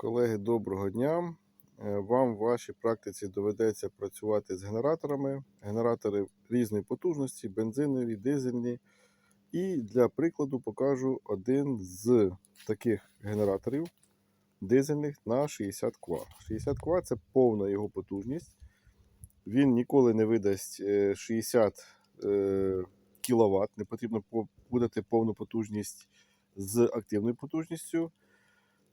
Колеги, доброго дня. Е, Вам в вашій практиці доведеться працювати з генераторами. Генератори різної потужності, бензинові, дизельні. І для прикладу покажу один з таких генераторів дизельних на 60 кВт. 60 кВт це повна його потужність. Він ніколи не видасть е, 60 кВт. Не потрібно будете повну потужність з активною потужністю.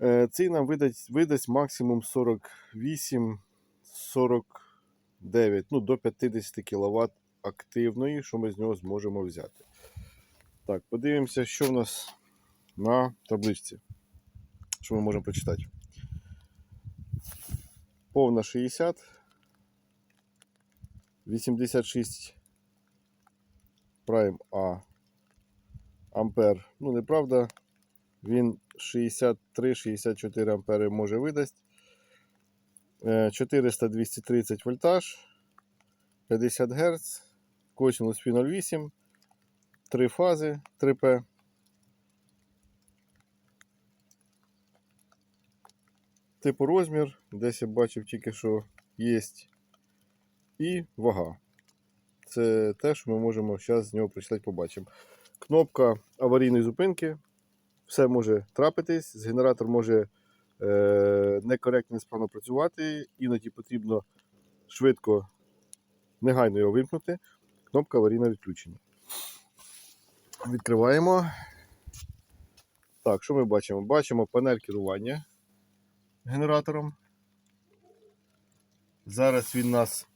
Е, Цей нам видасть, видасть максимум 48-49, ну до 50 кВт активної, що ми з нього зможемо взяти. Так, подивимося, що в нас на табличці. Що ми можемо прочитати. Повна 60, 86 Prime A Ампер. Ну, неправда, він 63-64 ампери може видасть. 400-230 вольтаж, 50 Гц, косинус фі 0,8, 3 фази 3П. Типу розмір, десь я бачив тільки що є. І вага. Це те, що ми можемо зараз з нього прочитати, побачимо. Кнопка аварійної зупинки. Все може трапитись, генератор може е, некоректно несправно працювати, іноді потрібно швидко, негайно його вимкнути. Кнопка аварійного відключення. Відкриваємо. Так, що ми бачимо? Бачимо панель керування генератором. Зараз він у нас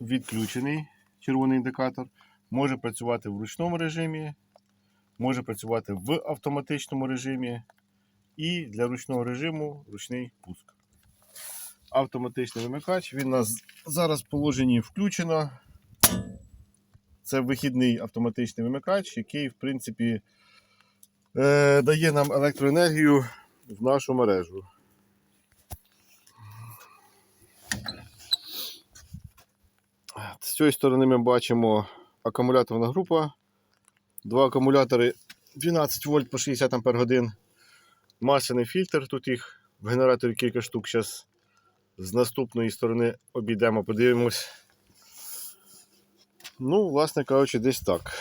відключений, червоний індикатор. Може працювати в ручному режимі, може працювати в автоматичному режимі. І для ручного режиму ручний пуск. Автоматичний вимикач. Він у нас зараз в положенні включено. Це вихідний автоматичний вимикач, який, в принципі, е, дає нам електроенергію в нашу мережу. З цієї сторони ми бачимо акумуляторна група. Два акумулятори 12 вольт по 60 ампер годин. Масляний фільтр. Тут їх в генераторі кілька штук. Зараз з наступної сторони обійдемо, подивимось. Ну, власне кажучи, десь так.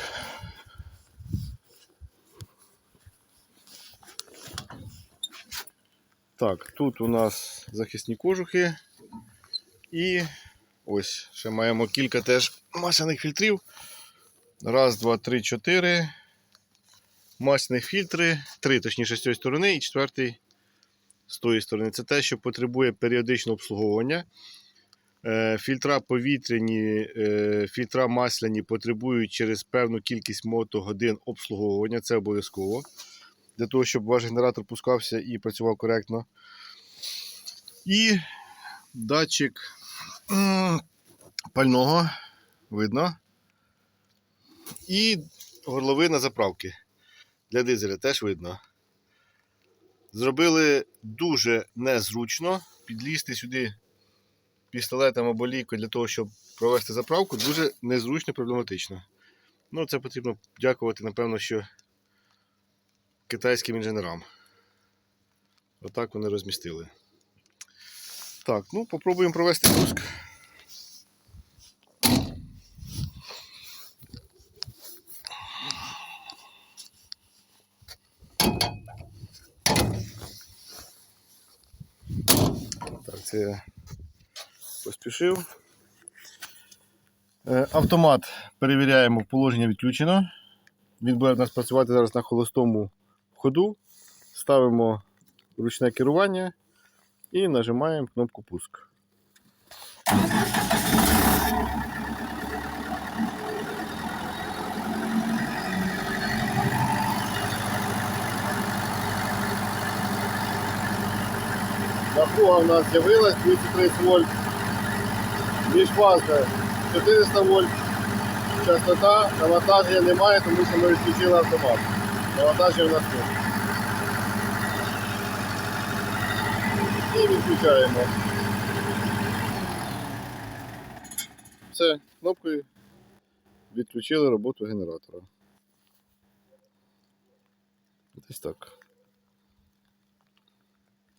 Так, тут у нас захисні кожухи. І ось ще маємо кілька теж масляних фільтрів. Раз, два, три, чотири. Масляних фільтри. Три, точніше, з цієї сторони, і четвертий з тої сторони. Це те, що потребує періодичного обслуговування. Е, Фільтра повітряні, е, фільтра масляні потребують через певну кількість мотогодин обслуговування. Це обов'язково. Для того, щоб ваш генератор пускався і працював коректно. І датчик пального видно. І горловина заправки для дизеля теж видно. Зробили дуже незручно підлізти сюди пістолетом або лійкою для того, щоб провести заправку, дуже незручно і проблематично. Ну, це потрібно дякувати, напевно, що китайським інженерам. Отак вони розмістили. Так, ну попробуємо провести пуск. Це поспішив. Е, Автомат перевіряємо, положення відключено. Він буде в нас працювати зараз на холостому ходу. Ставимо ручне керування і нажимаємо кнопку пуск. Напруга у нас з'явилась 230 вольт. Міжфазне 400 вольт. Частота навантаження немає, тому що ми відключили автомат. Навантаження у нас тут. І відключаємо. Все, кнопкою відключили роботу генератора. Десь так.